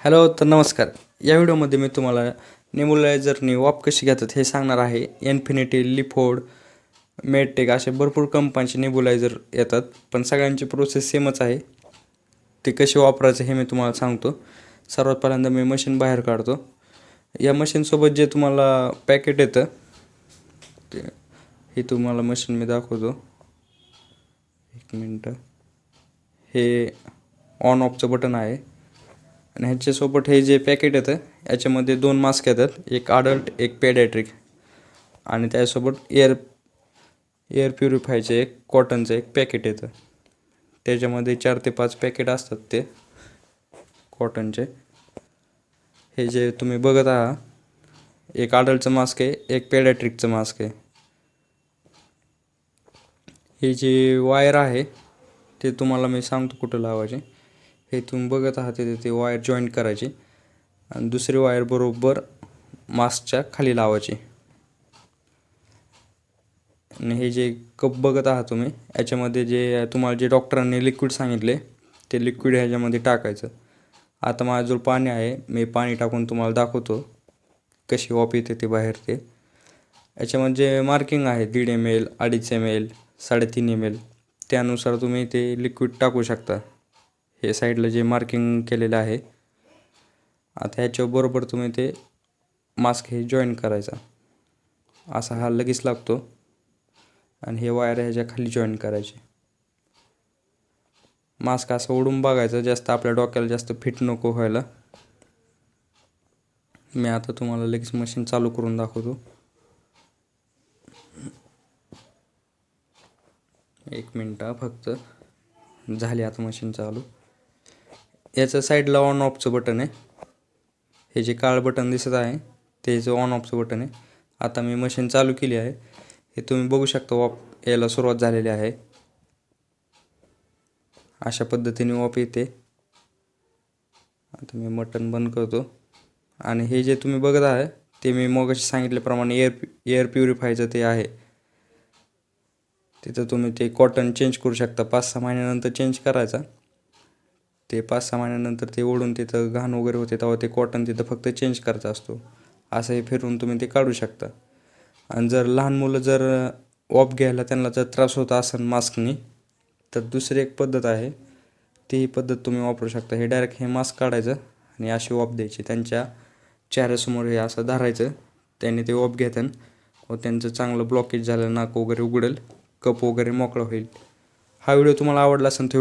Hello तर नमस्कार. या व्हिडिओमध्ये मी तुम्हाला नेबुलायझरनी वाप कशी घेतात हे सांगणार आहे. इन्फिनिटी लिफोड मेडटेक असे भरपूर कंपनीचे नेबुलायझर येतात पण सगळ्यांची प्रोसेस सेमच आहे. ते कसे वापरायचं हे मी तुम्हाला सांगतो. सर्वात पहिल्यांदा मी मशीन बाहेर काढतो. या मशीनसोबत जे तुम्हाला पॅकेट येतं ते हे तुम्हाला मशीन मी दाखवतो. एक मिनटं. हे ऑन ऑफचं बटन आहे. आणि ह्याच्यासोबत हे जे पॅकेट येतं याच्यामध्ये दोन मास्क येतात. एक अडल्ट एक पेडॅट्रिक आणि त्यासोबत एअर एअर प्युरिफायचे एक कॉटनचं एक पॅकेट येतं. त्याच्यामध्ये चार ते पाच पॅकेट असतात ते कॉटनचे हे जे तुम्ही बघत आहात एक अडल्टचं मास्क आहे एक पेडॅट्रिकचं मास्क आहे. हे जे वायर आहे ते तुम्हाला मी सांगतो कुठं लावायचे. हे तुम्ही बघत आहात तिथे ते वायर जॉईंट करायची. आणि दुसरी वायर बरोबर मास्कच्या खाली लावायची. आणि हे जे कप बघत आहात तुम्ही याच्यामध्ये जे तुम्हाला जे डॉक्टरांनी लिक्विड सांगितले ते लिक्विड ह्याच्यामध्ये टाकायचं. आता माझ्याजवळ पाणी आहे मी पाणी टाकून तुम्हाला दाखवतो कशी वाफ येते ते बाहेर ते. याच्यामध्ये मार्किंग आहे दीड एम एल अडीच एम एल साडेतीन एम एल त्यानुसार तुम्ही ते लिक्विड टाकू शकता. हे साईडला जे मार्किंग केलेलं आहे आता ह्याच्याबरोबर तुम्ही ते मास्क हे जॉईन करायचा. असा हा लगेच लागतो. आणि हे वायर ह्याच्या खाली जॉईन करायचे. मास्क असं ओढून बघायचं जास्त आपल्या डोक्याला जास्त फिट नको व्हायला. मी आता तुम्हाला लगेच मशीन चालू करून दाखवतो. एक मिनटं फक्त. झाली आता मशीन चालू. याचं साईडला ऑन ऑफचं बटन आहे. हे जे काळं बटन दिसत आहे त्याचं ऑन ऑफचं बटन आहे. आता मी मशीन चालू केली आहे. हे तुम्ही बघू शकता वाप यायला सुरुवात झालेली आहे. अशा पद्धतीने वाप येते. आता मी मटन बंद करतो. आणि हे जे तुम्ही बघत आहे ते मी मगाशी सांगितल्याप्रमाणे एअर एअर प्युरिफायचं ते आहे. तिथं तुम्ही ते कॉटन चेंज करू शकता. पाच सहा महिन्यानंतर चेंज करायचा. ते पाच सहा महिन्यानंतर ते ओढून तिथं घाण वगैरे होते तेव्हा ते कॉटन तिथं फक्त चेंज करायचा असतो. असं हे फिरून तुम्ही ते काढू शकता. आणि जर लहान मुलं जर ऑफ घ्यायला त्यांना जर त्रास होत असेल मास्कनी तर दुसरी एक पद्धत आहे. ती पद्धत तुम्ही वापरू शकता. हे डायरेक्ट हे मास्क काढायचं आणि अशी ऑफ द्यायची. त्यांच्या चेहऱ्यासमोर हे असं धरायचं. त्यांनी ते ऑफ घेतात. व त्यांचं चांगलं ब्लॉकेज झालं नाक वगैरे उघडेल कप वगैरे मोकळं होईल. हा व्हिडिओ तुम्हाला आवडला असेल तर